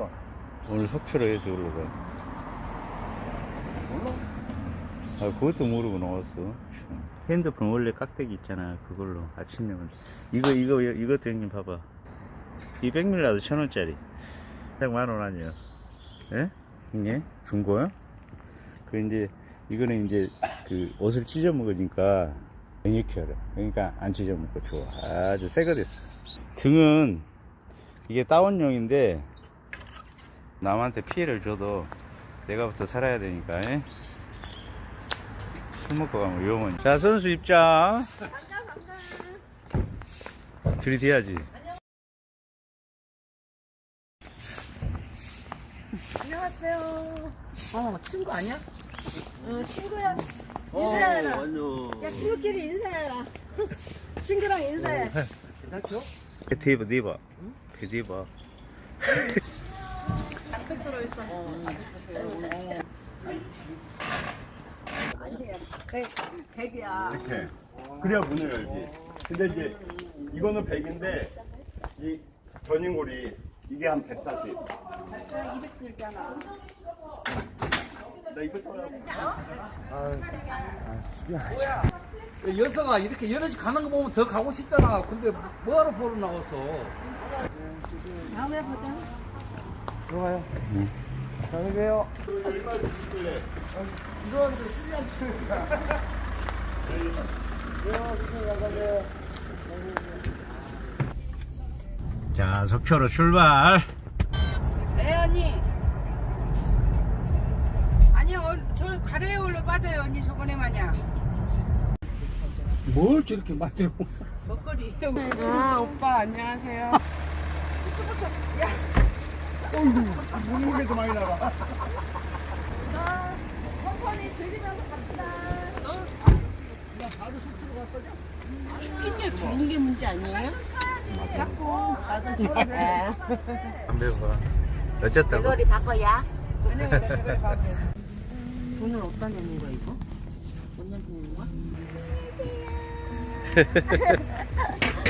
올까? 오늘 석표로 해서 올라가. 몰라. 아, 그것도 모르고 나왔어. 핸드폰 원래 깍대기 있잖아. 그걸로 아침 되면. 이거, 이거, 이것도 형님 봐봐. 이 백밀라도 천 원짜리. 딱 만 원 아니야. 예? 이게? 중고야? 그, 이제, 이거는 이제, 그, 옷을 찢어 먹으니까, 영익혀라. 그러니까 안 찢어 먹고 좋아. 아주 새거 됐어. 등은, 이게 다운용인데, 남한테 피해를 줘도, 내가부터 살아야 되니까, 예? 술 먹고 가면 위험하니. 자, 선수 입장. 들이대야지. 안녕하세요. 어, 친구 아니야? 어, 친구야. 어, 인사해라. 야, 친구끼리 인사해라. 친구랑 인사해. 괜찮죠? 대봐, 대봐. 대봐. 백, 백이야. 이렇게. 그래야 문을 열지. 근데 이제 이거는 100인데 이 전인골이 이게 한 140. 200 들게 하나. 나 이거 떠나. 여사가 이렇게 여럿이 가는 거 보면 더 가고 싶잖아. 근데 뭐하러 보러 나왔어? 다음에 보자. 얼마 주실래? 자, 석표로 출발. 네 언니. 아니요 어, 저 가래올로 빠져요 언니 저번에 마냥. 뭘 저렇게 많이 들고? 먹거리 아 오빠 안녕하세요 몸무게도 많이 나가. 천천히 들리면서 갑시다. 핀je 두른 게 문제 아니에요? 안 배워. 어쨌다고? 머리 바꿔야. 돈을 어디다 내는 거야 이거? 언니한테 내는 거야?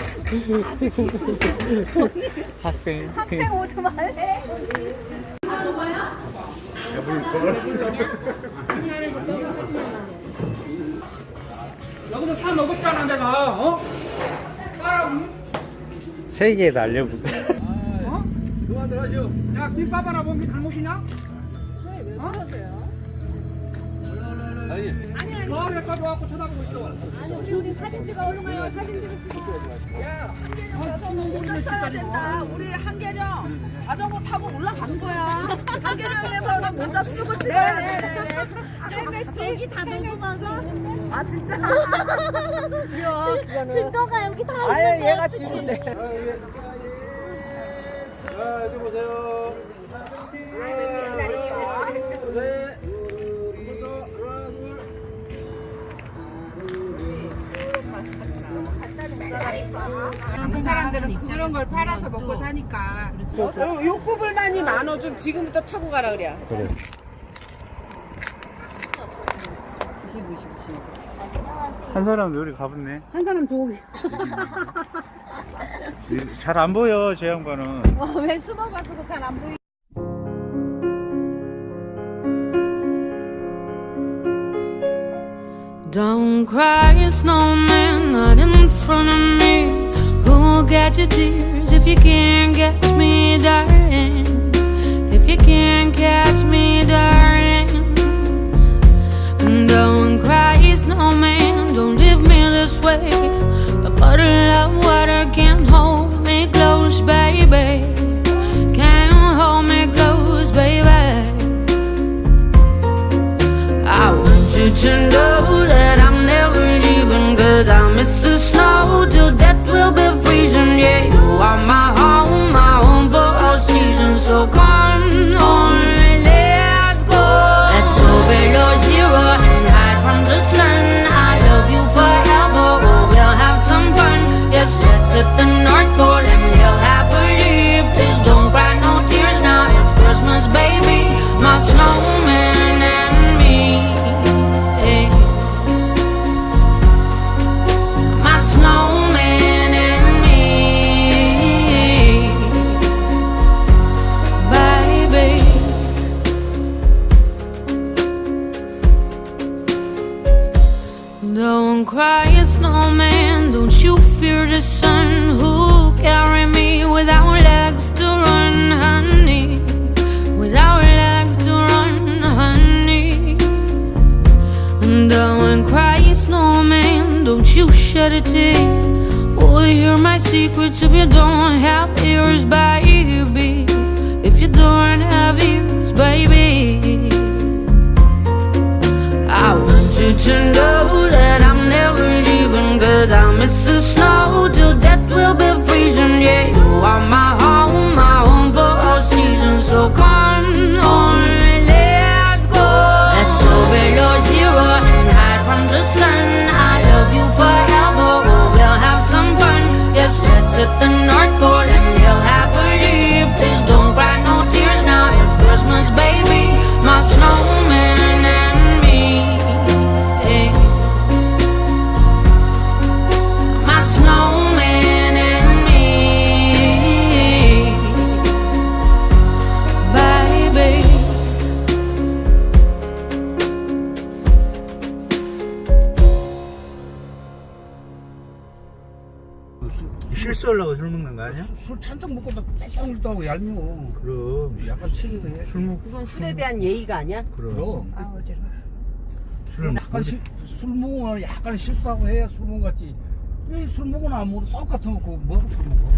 학생. 학생 오지 말래. 여기서 사 먹었잖아 내가. 어? 세계에 알려볼까? 어? 그만들 하시오. 야 김밥 하나 먹는 게 잘못이냐? 왜 그러세요? 아니, 저를 가져와갖고 쳐다보고 있어. 아니, 우리, 우리 사진 찍어. 얼른 가요. 사진 찍어. 야, 한계령 써야 된다. 우리 한계령 자전거 타고 올라간 거야. 한계령에서는 모자 쓰고 찍어야 돼. 헬멧 저기 다 녹음하고. 아, 진짜? 지워. 증거가 여기 다 있는데. 아예 얘가 지운데. 자 여기 보세요. 사람들은 그런 걸 팔아서 먹고 사니까 욕구불만이 많어 좀 지금부터 타고 가라 그래. 그래. 한 사람 우리 가봤네. 한 사람 저기. 잘 안 보여, 제 양반은. 왜 숨어가지고 잘 안 보이. Don't cry, snowman, not in front of me. Who'll get your tears if you can't catch me, darling? If you can't catch me, darling. Don't oh, cry, snowman, don't leave me this way. Bottle of 아니야? 술 잔뜩 먹고 나 쌍물도 하고 얄미워. 그럼 약간 치기도 해. 술 먹, 그건 술에 대한 예의가 아니야? 그럼. 아 어지러워. 술 먹, 약간 시, 술 먹으면 약간 실수하고 해야 술 먹은 것 같지. 왜 술 먹으나 안 먹어도 똑같은 거 뭐하고 술 먹어?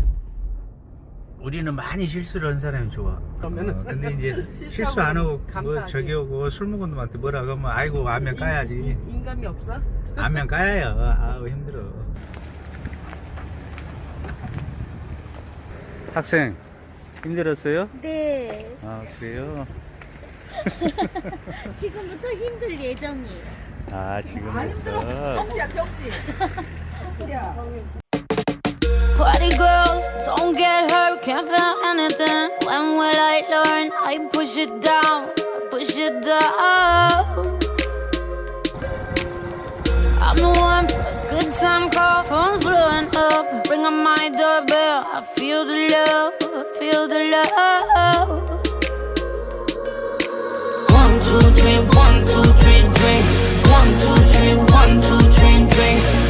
우리는 많이 실수를 한 사람이 좋아. 그러면 근데 이제 실수 안 하고 뭐 감사하지. 저기 오고 술 먹은 놈한테 뭐라 그러면 아이고 안면 까야지. 인- 인감이 없어? 안면 까야요. 아우 힘들어. 학생 힘들었어요? 네, 아 그래요? 지금부터 힘들 예정이에요. 아 지금 안 힘들어. 병지야 병지. Party girls, don't get hurt, can't feel anything. When will I learn? I push it down, push it down. I'm the one good time call, phone's blowing up. Ring on my doorbell, I feel the love, feel the love. One, two, three, one, two, three, drink. One, two, three, one, two, three, drink.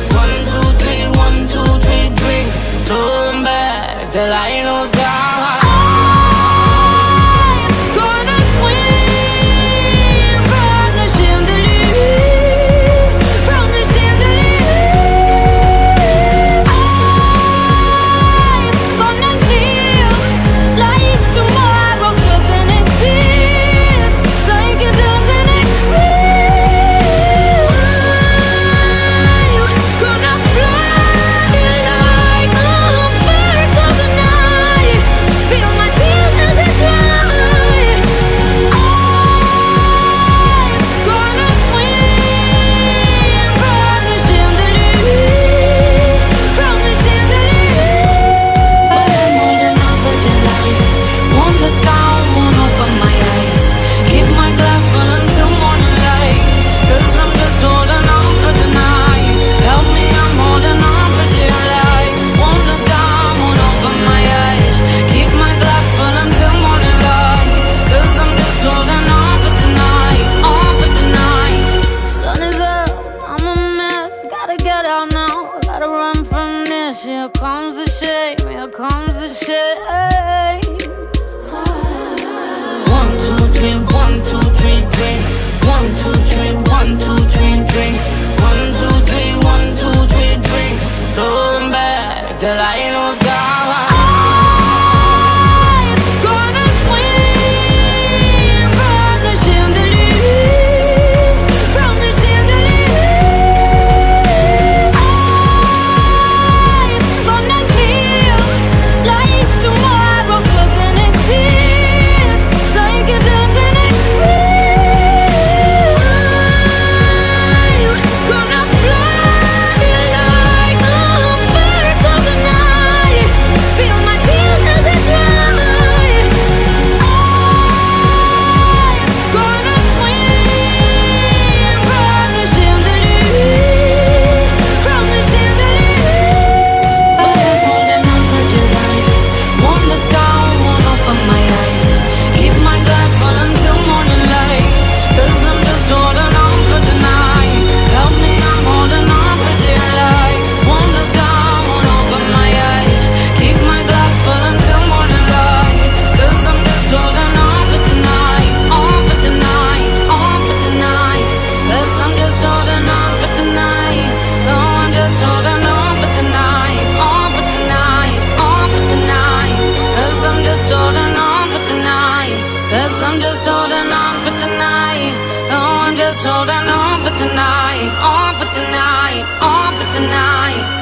So that on for tonight, on for tonight, on for tonight.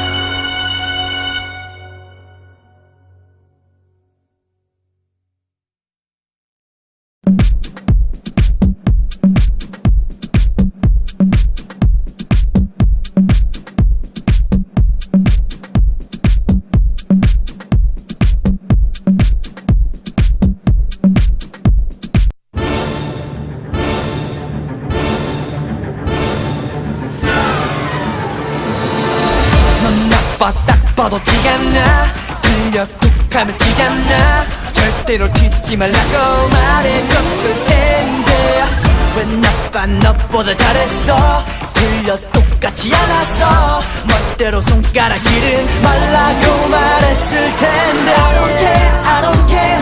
웃지 말라고 말해줬을 텐데. 왜 나빠 너보다 잘했어. 들려 똑같지 않았어 멋대로 손가락질은 말라고 말했을 텐데. I don't care I don't care.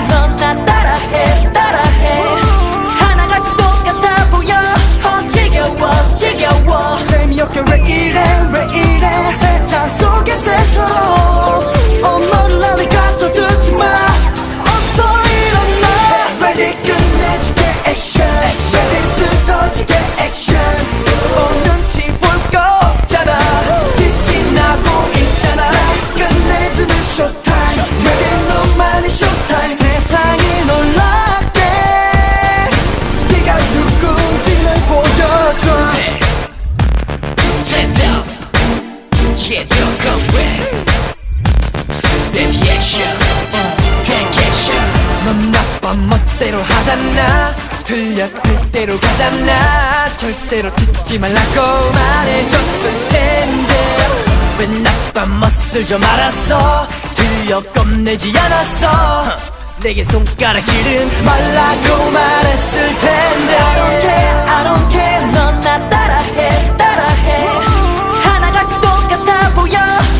난 나 절대로 듣지 말라고 말해줬을 텐데. 왜 나빠 멋을 좀 알았어 들려 겁내지 않았어 내게 손가락질은 말라고 말했을 텐데. I don't care I don't care. 넌 나 따라해 따라해. 하나같이 똑같아 보여.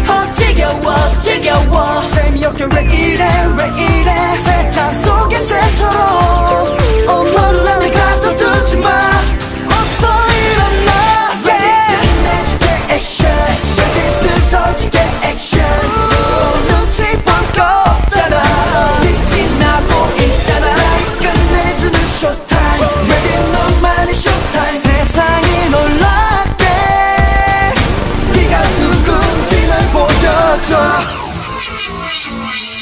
어 지겨워 지겨워. 재미없게 왜 이래 왜 이래. 세차 속에 새처럼 Surprise.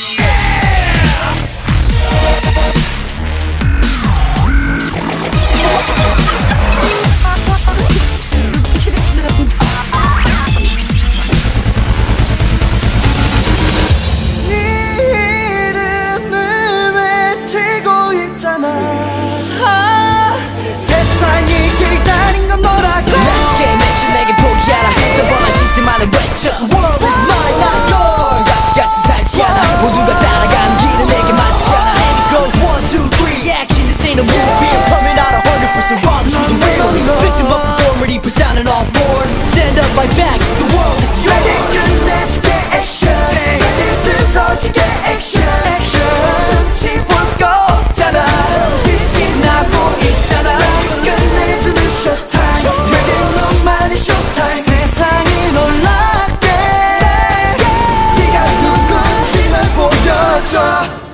나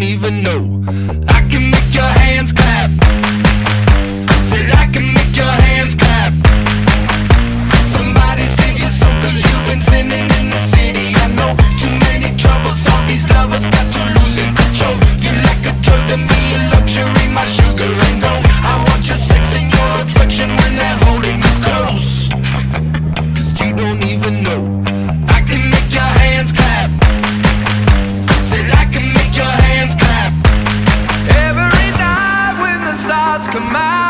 don't even know. I can make your hands clap. Said I can make your hands clap. Somebody save your soul, you you've been sinning in the city. I know too many troubles, all these lovers got you losing control. come out.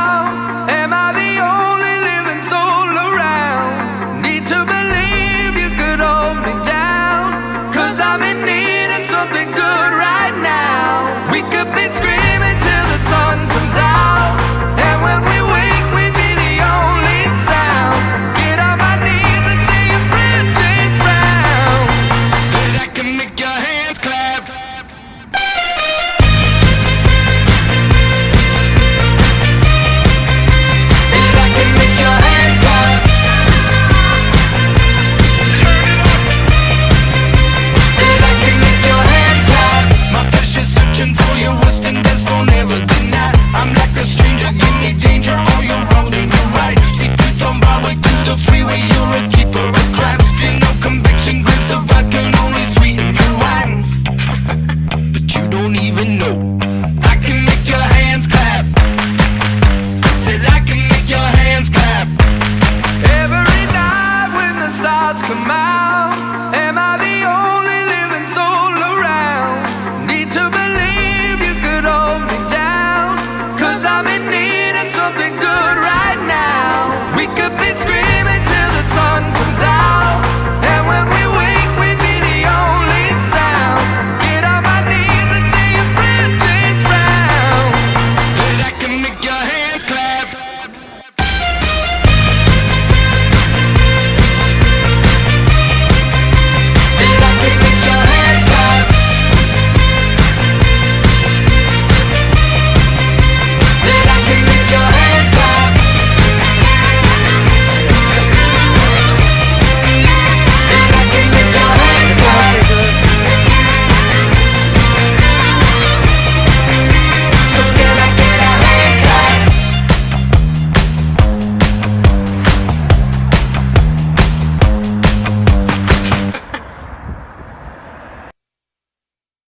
come on.